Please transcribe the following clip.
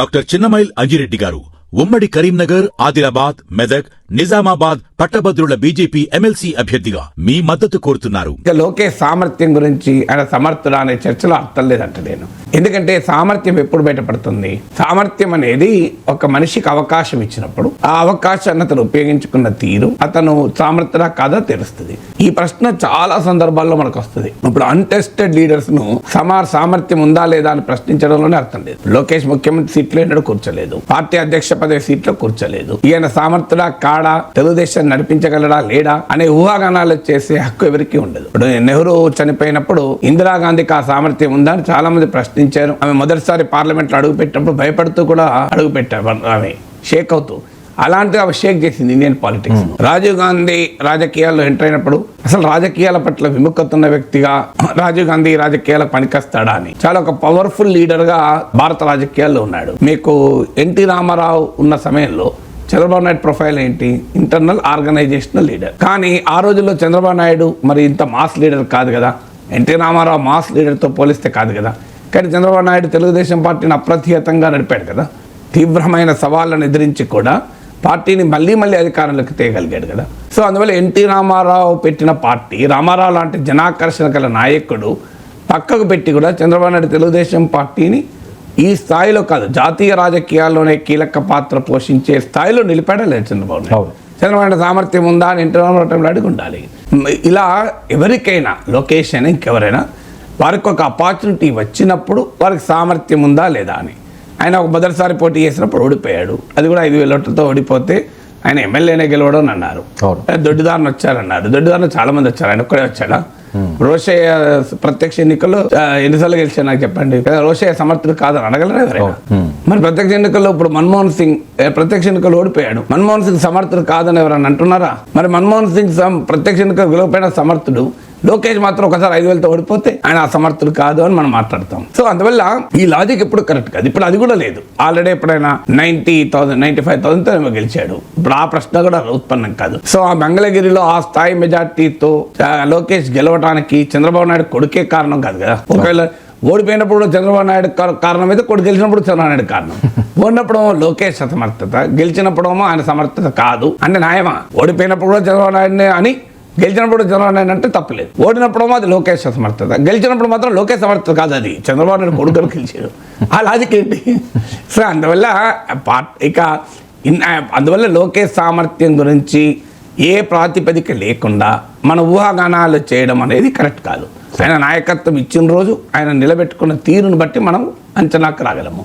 Doctor Chinnamail Anji Reddy గారు. ఉమ్మడి కరీంనగర్ ఆదిలాబాద్ మెదక్ నిజామాబాద్ పట్టభద్రుల బీజేపీ ఎమ్మెల్సీ అభ్యర్థిగా మీ మద్దతు కోరుతున్నారు. లోకేష్ సామర్థ్యం గురించి ఆయన సమర్థుడా అనే చర్చలో అర్థం లేదంట నేను. ఎందుకంటే సామర్థ్యం ఎప్పుడు బయటపడుతుంది? సామర్థ్యం అనేది ఒక మనిషికి అవకాశం ఇచ్చినప్పుడు ఆ అవకాశాన్ని అతను ఉపయోగించుకున్న తీరు అతను సామర్థ్యడా కాదా తెలుస్తుంది. ఈ ప్రశ్న చాలా సందర్భాల్లో మనకు వస్తుంది ఇప్పుడు అన్టెస్టెడ్ లీడర్స్ను సమార్ సామర్థ్యం ఉందా లేదా అని ప్రశ్నించడంలోనే అర్థం లేదు. లోకేష్ ముఖ్యమంత్రి సీట్లో ఎన్నడూ కూర్చోలేదు. పార్టీ అధ్యక్ష పదవి సీట్లో కూర్చోలేదు. ఈయన సామర్థ్యడా కాడా? తెలుగుదేశం నడిపించగలడా? లేడా? అనే ఊహాగానాలు చేసే హక్కు ఎవరికి ఉండదు. ఇప్పుడు నెహ్రూ చనిపోయినప్పుడు ఇందిరాగాంధీకి ఆ సామర్థ్యం ఉందా అని చాలా మంది ప్రశ్నించారు. ఆమె మొదటిసారి పార్లమెంట్లో అడుగు పెట్టినప్పుడు భయపడుతూ కూడా అడుగు పెట్టారు ఆమె షేక్ అవుతూ అలాంటి ఆమె షేక్ చేసింది ఇండియన్ పాలిటిక్స్. రాజీవ్ గాంధీ రాజకీయాల్లో ఎంటర్ అయినప్పుడు అసలు రాజకీయాల పట్ల విముఖత ఉన్న వ్యక్తిగా రాజీవ్ గాంధీ రాజకీయాలకు పనికొస్తాడా అని. చాలా ఒక పవర్ఫుల్ లీడర్గా భారత రాజకీయాల్లో ఉన్నాడు. మీకు ఎన్టీ రామారావు ఉన్న సమయంలో చంద్రబాబు నాయుడు ప్రొఫైల్ ఏంటి? ఇంటర్నల్ ఆర్గనైజేషనల్ లీడర్ కానీ ఆ రోజుల్లో చంద్రబాబు నాయుడు మరి ఇంత మాస్ లీడర్ కాదు కదా. ఎన్టీ రామారావు మాస్ లీడర్తో పోలిస్తే కాదు కదా. కానీ చంద్రబాబు నాయుడు తెలుగుదేశం పార్టీని అప్రతిహతంగా నడిపాడు కదా. తీవ్రమైన సవాళ్ళను ఎదిరించి కూడా పార్టీని మళ్ళీ మళ్ళీ అధికారంలోకి తేయగలిగాడు కదా. సో అందువల్ల ఎన్టీ రామారావు పెట్టిన పార్టీ రామారావు లాంటి జనాకర్షణ గల నాయకుడు పక్కకు పెట్టి కూడా చంద్రబాబు నాయుడు తెలుగుదేశం పార్టీని ఈ స్థాయిలో కాదు జాతీయ రాజకీయాల్లోనే కీలక పాత్ర పోషించే స్థాయిలో నిలిపాడలేదు చంద్రబాబు నాయుడు. చంద్రబాబు నాయుడు సామర్థ్యం ఉందా అని ఎన్టీ రామారావు టైంలో అడిగి ఉండాలి ఇలా ఎవరికైనా లోకేష్ అయినా ఇంకెవరైనా వారికి ఒక అపార్చునిటీ వచ్చినప్పుడు వారికి సామర్థ్యం ఉందా లేదా అని. ఆయన ఒక మొదటిసారి పోటీ చేసినప్పుడు ఓడిపోయాడు. అది కూడా ఐదు వేల ఓట్లతో ఓడిపోతే ఆయన ఎమ్మెల్యేనే గెలవడం అని అన్నారు. దొడ్డిదారుని వచ్చారన్నారు. దొడ్డిదారులు చాలా మంది వచ్చారు. ఆయన ఒక్కడే వచ్చాడా? రోషయ్య ప్రత్యక్ష ఎన్నికల్లో ఎన్నిసార్లు గెలిచారు నాకు చెప్పండి. కదా రోషయ్య సమర్థుడు కాదని అడగలరా ఎవరైనా? మరి ప్రత్యక్ష ఎన్నికల్లో ఇప్పుడు మన్మోహన్ సింగ్ ప్రత్యక్ష ఎన్నికల్లో ఓడిపోయాడు. మన్మోహన్ సింగ్ సమర్థుడు కాదని ఎవరైనా అంటున్నారా? మరి మన్మోహన్ సింగ్ ప్రత్యక్ష ఎన్నికలు గెలవపోయిన సమర్థుడు. లోకేష్ మాత్రం ఒకసారి ఐదు వేలతో ఓడిపోతే ఆయన అసమర్థుడు కాదు అని మనం మాట్లాడతాం. సో అందువల్ల ఈ లాజిక్ ఎప్పుడు కరెక్ట్ కాదు. ఇప్పుడు అది కూడా లేదు. ఆల్రెడీ ఎప్పుడైనా ninety thousand ninety five thousand ఏమో గెలిచాడు. ఇప్పుడు ఆ ప్రశ్న కూడా ఉత్పన్నం కాదు. సో ఆ మంగళగిరిలో ఆ స్థాయి మెజార్టీతో లోకేష్ గెలవడానికి చంద్రబాబు నాయుడు కొడుకే కారణం కాదు కదా. ఒకవేళ ఓడిపోయినప్పుడు చంద్రబాబు నాయుడు కారణం అయితే కొడుకు గెలిచినప్పుడు చంద్రబాబు నాయుడు కారణం. ఓడినప్పుడు లోకేష్ అసమర్థత గెలిచినప్పుడేమో ఆయన సమర్థత కాదు. అంటే న్యాయమా? ఓడిపోయినప్పుడు కూడా చంద్రబాబు నాయుడునే అని గెలిచినప్పుడు చంద్రబాబు నాయుడు అంటే తప్పలేదు ఓడినప్పుడు అది లోకేష్ సమర్థత. గెలిచినప్పుడు మాత్రం లోకేష్ సమర్థత కాదు అది. చంద్రబాబు నాయుడు కొడుకులు గెలిచాడు ఆ లాజిక్ ఏంటి? సో అందువల్ల పార్ట్ ఇక అందువల్ల లోకేష్ సామర్థ్యం గురించి ఏ ప్రాతిపదిక లేకుండా మన ఊహాగానాలు చేయడం అనేది కరెక్ట్ కాదు. ఆయన నాయకత్వం ఇచ్చిన రోజు ఆయన నిలబెట్టుకున్న తీరును బట్టి మనం అంచనాకు రాగలము.